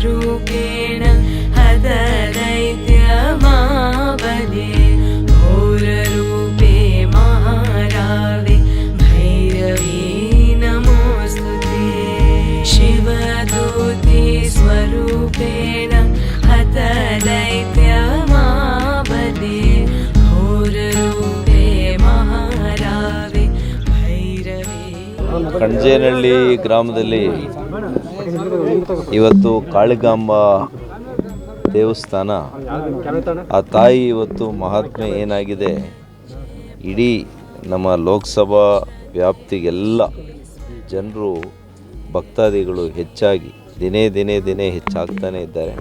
అరుగేన ಕಣಜೇನಹಳ್ಳಿ ಗ್ರಾಮದಲ್ಲಿ ಇವತ್ತು ಕಾಳಿಗಾಂಬ ದೇವಸ್ಥಾನ. ಆ ತಾಯಿ ಇವತ್ತು ಮಹಾತ್ಮೆ ಏನಾಗಿದೆ? ಇಡೀ ನಮ್ಮ ಲೋಕಸಭಾ ವ್ಯಾಪ್ತಿಗೆಲ್ಲ ಜನರು, ಭಕ್ತಾದಿಗಳು ಹೆಚ್ಚಾಗಿ ದಿನೇ ದಿನೇ ದಿನೇ ಹೆಚ್ಚಾಗ್ತಾನೇ ಇದ್ದಾರೆ.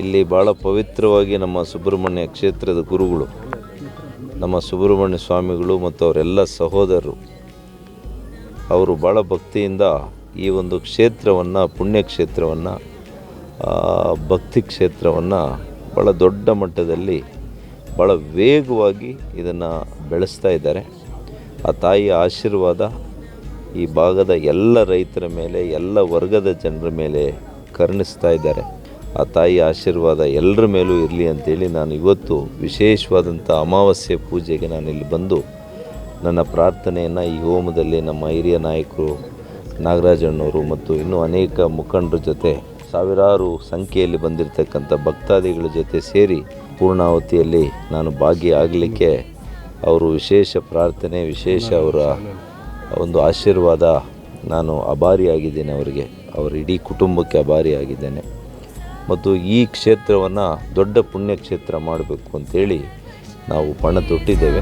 ಇಲ್ಲಿ ಭಾಳ ಪವಿತ್ರವಾಗಿ ನಮ್ಮ ಸುಬ್ರಹ್ಮಣ್ಯ ಕ್ಷೇತ್ರದ ಗುರುಗಳು, ನಮ್ಮ ಸುಬ್ರಹ್ಮಣ್ಯ ಸ್ವಾಮಿಗಳು ಮತ್ತು ಅವರೆಲ್ಲ ಸಹೋದರರು ಅವರು ಭಾಳ ಭಕ್ತಿಯಿಂದ ಈ ಒಂದು ಕ್ಷೇತ್ರವನ್ನು, ಪುಣ್ಯಕ್ಷೇತ್ರವನ್ನು ಭಕ್ತಿ ಕ್ಷೇತ್ರವನ್ನು ಭಾಳ ದೊಡ್ಡ ಮಟ್ಟದಲ್ಲಿ ಭಾಳ ವೇಗವಾಗಿ ಇದನ್ನು ಬೆಳೆಸ್ತಾ ಇದ್ದಾರೆ. ಆ ತಾಯಿಯ ಆಶೀರ್ವಾದ ಈ ಭಾಗದ ಎಲ್ಲ ರೈತರ ಮೇಲೆ, ಎಲ್ಲ ವರ್ಗದ ಜನರ ಮೇಲೆ ಕರುಣಿಸ್ತಾ ಇದ್ದಾರೆ. ಆ ತಾಯಿ ಆಶೀರ್ವಾದ ಎಲ್ಲರ ಮೇಲೂ ಇರಲಿ ಅಂತೇಳಿ ನಾನು ಇವತ್ತು ವಿಶೇಷವಾದಂಥ ಅಮಾವಾಸ್ಯೆ ಪೂಜೆಗೆ ನಾನು ಇಲ್ಲಿ ಬಂದು ನನ್ನ ಪ್ರಾರ್ಥನೆಯನ್ನು ಈ ಹೋಮದಲ್ಲಿ ನಮ್ಮ ಹಿರಿಯ ನಾಯಕರು ನಾಗರಾಜಣ್ಣವರು ಮತ್ತು ಇನ್ನೂ ಅನೇಕ ಮುಖಂಡರ ಜೊತೆ ಸಾವಿರಾರು ಸಂಖ್ಯೆಯಲ್ಲಿ ಬಂದಿರತಕ್ಕಂಥ ಭಕ್ತಾದಿಗಳ ಜೊತೆ ಸೇರಿ ಪೂರ್ಣಾವತಿಯಲ್ಲಿ ನಾನು ಭಾಗಿಯಾಗಲಿಕ್ಕೆ ಅವರು ವಿಶೇಷ ಪ್ರಾರ್ಥನೆ, ವಿಶೇಷ ಅವರ ಒಂದು ಆಶೀರ್ವಾದ ನಾನು ಅಭಾರಿಯಾಗಿದ್ದೇನೆ ಅವರಿಗೆ. ಅವರ ಇಡೀ ಕುಟುಂಬಕ್ಕೆ ಅಭಾರಿಯಾಗಿದ್ದೇನೆ. ಮತ್ತು ಈ ಕ್ಷೇತ್ರವನ್ನು ದೊಡ್ಡ ಪುಣ್ಯಕ್ಷೇತ್ರ ಮಾಡಬೇಕು ಅಂತೇಳಿ ನಾವು ಪಣ ತೊಟ್ಟಿದ್ದೇವೆ.